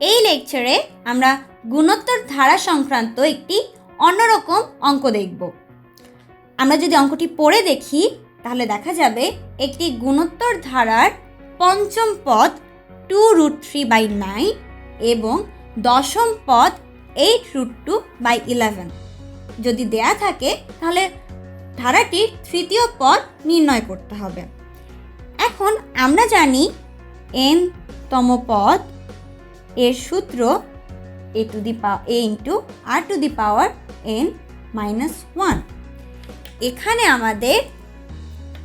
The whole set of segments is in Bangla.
এই লেকচারে আমরা গুণোত্তর ধারা সংক্রান্ত একটি অন্যরকম অঙ্ক দেখব। আমরা যদি অঙ্কটি পড়ে দেখি, তাহলে দেখা যাবে একটি গুণোত্তর ধারার পঞ্চম পদ two root three by nine এবং দশম পদ eight root two by eleven যদি দেয়া থাকে, তাহলে ধারাটির তৃতীয় পদ নির্ণয় করতে হবে। এখন আমরা জানি এন তম পদ এর সূত্র a to the pa a into r to the power n minus one এখানে আমাদের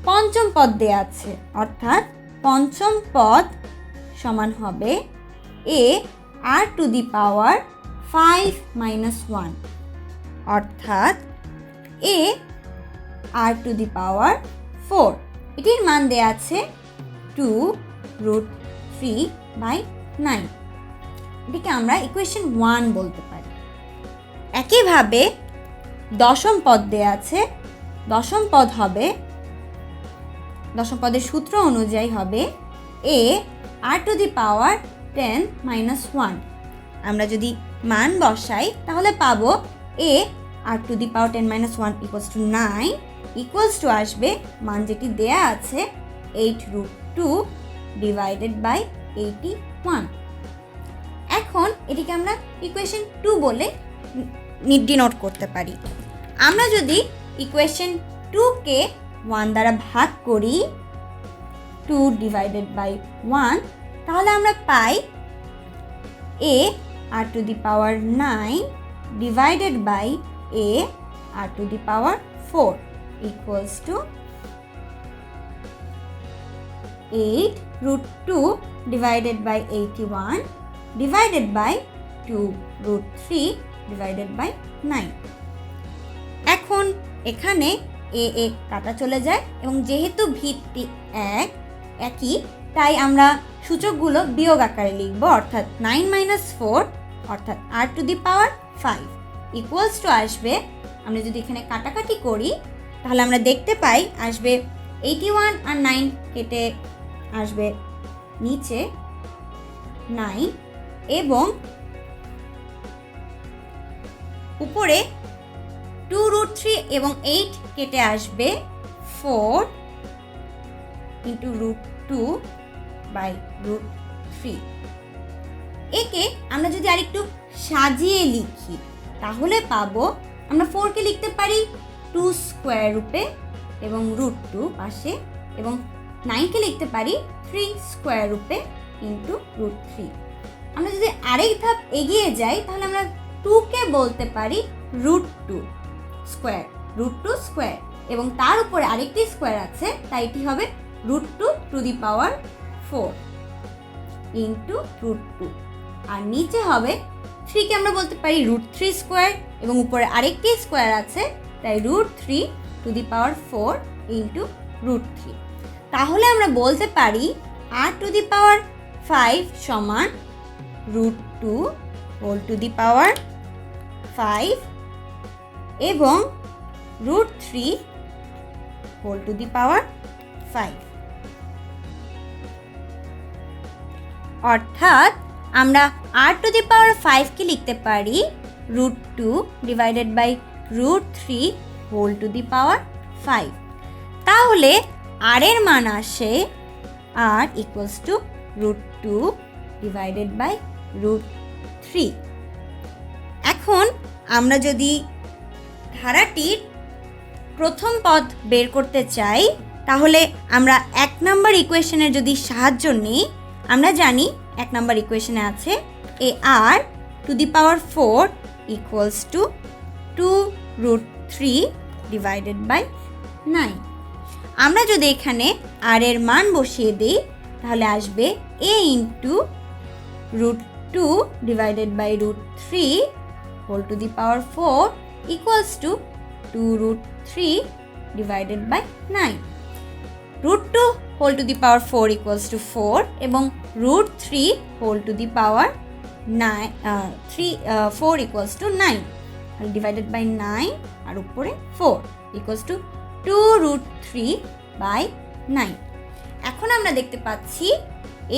পঞ্চম পদ দেয়া আছে, অর্থাৎ পঞ্চম পদ সমান হবে a r to the power five minus one অর্থাৎ a r to the power four এটির মান দেয়া আছে two root three by nine এটিকে আমরা ইকুয়েশন ওয়ান বলতে পারি। একইভাবে দশম পদ দেয়া আছে, দশম পদ হবে, দশম পদের সূত্র অনুযায়ী হবে a r to the power ten minus one আমরা যদি মান বসাই, তাহলে পাবো a r to the power ten minus one equals to nine equals to আসবে মান যেটি দেয়া আছে eight root two divided by eighty one এখন এটিকে আমরা ইকুয়েশন টু বলে ডিনোট করতে পারি। আমরা যদি ইকুয়েশন টুকে ওয়ান দ্বারা ভাগ করি টু ডিভাইডেড বাই ওয়ান তাহলে আমরা পাই a r to the power nine divided by a r to the power four equals to 8 root 2 divided by 81 divided by 2 root 3 divided by 9 এখন এখানে এ এ কাটা চলে যায় এবং যেহেতু ভিত্তি এক, একই, তাই আমরা সূচকগুলো বিয়োগ আকারে লিখব, অর্থাৎ নাইন মাইনাস ফোর অর্থাৎ r to the power five equals to আসবে। আমরা যদি এখানে কাটাকাটি করি, তাহলে আমরা দেখতে পাই আসবে এইটি ওয়ান আর নাইন কেটে আসবে নিচে নাইন এবং উপরে টু রুট থ্রি এবং এইট কেটে আসবে four into root two by root three একে আমরা যদি আরেকটু সাজিয়ে লিখি, তাহলে পাবো আমরা ফোরকে লিখতে পারি টু স্কোয়ার রূপে এবং রুট টু পাশে এবং নাইনকে লিখতে পারি থ্রি স্কোয়ার রূপে ইন্টু রুট থ্রি আমরা যদি আরেক ধাপ এগিয়ে যাই, তাহলে আমরা টুকে বলতে পারি root two square root two square এবং তার উপরে আরেকটি স্কোয়ার আছে, তাই এটি হবে root two to the power four into root two আর নিচে হবে থ্রিকে আমরা বলতে পারি রুট থ্রি স্কোয়ার এবং উপরে আরেকটি স্কোয়ার আছে, তাই root three to the power four into root three তাহলে আমরা বলতে পারি r to the power five সমান root two whole to the power five এবং root three whole to the power five অর্থাৎ আমরা আর টু দি পাওয়ার ফাইভকে লিখতে পারি? Root two divided by root three whole to the power five তাহলে আর এর মান আসে r equals to root two divided by root three এখন আমরা যদি ধারাটির প্রথম পদ বের করতে চাই, তাহলে আমরা এক নম্বর ইকুয়েশনের যদি সাহায্য নিই, আমরা জানি এক নম্বর ইকুয়েশনে আছে a r to the power four equals to two root three divided by nine আমরা যদি এখানে আর এর মান বসিয়ে দিই, তাহলে আসবে a into root two divided by root three whole to the power four equals to two root three divided by nine root two whole to the power four equals to four এবং root three whole to the power nine three four equals to nine divided by nine আর উপরে four equals to two root three by nine এখন আমরা দেখতে পাচ্ছি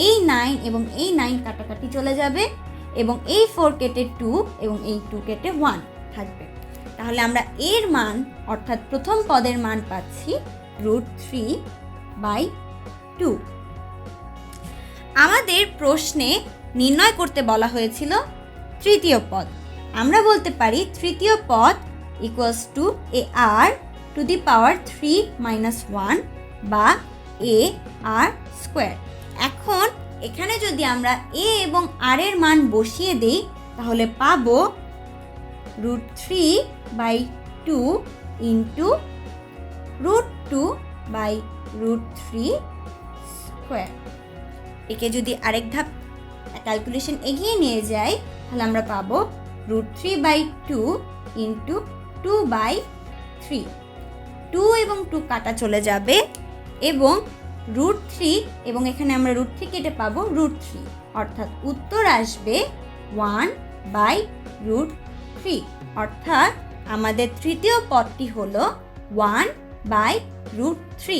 এই নাইন এবং এই নাইন কাটাকাটি চলে যাবে এবং এই ফোর কেটে টু এবং এই টু কেটে ওয়ান থাকবে। তাহলে আমরা এর মান, অর্থাৎ প্রথম পদের মান পাচ্ছি রুট থ্রি বাই টু আমাদের প্রশ্নে নির্ণয় করতে বলা হয়েছিল তৃতীয় পদ। আমরা বলতে পারি তৃতীয় পদ equals to a r to the power three minus one বা এ আর স্কোয়ার এখন এখানে যদি আমরা এ এবং আর এর মান বসিয়ে দিই, তাহলে পাবো root three by two into root two by root three square একে যদি আরেক ধাপ ক্যালকুলেশন এগিয়ে নিয়ে যাই, তাহলে আমরা পাবো root three by two into two by three two এবং টু কাটা চলে যাবে এবং রুট থ্রি এবং এখানে আমরা রুট থ্রি কেটে পাবো রুট থ্রি অর্থাৎ উত্তর আসবে ওয়ান বাই রুট থ্রি অর্থাৎ আমাদের তৃতীয় পদটি হলো ওয়ান বাই রুট থ্রি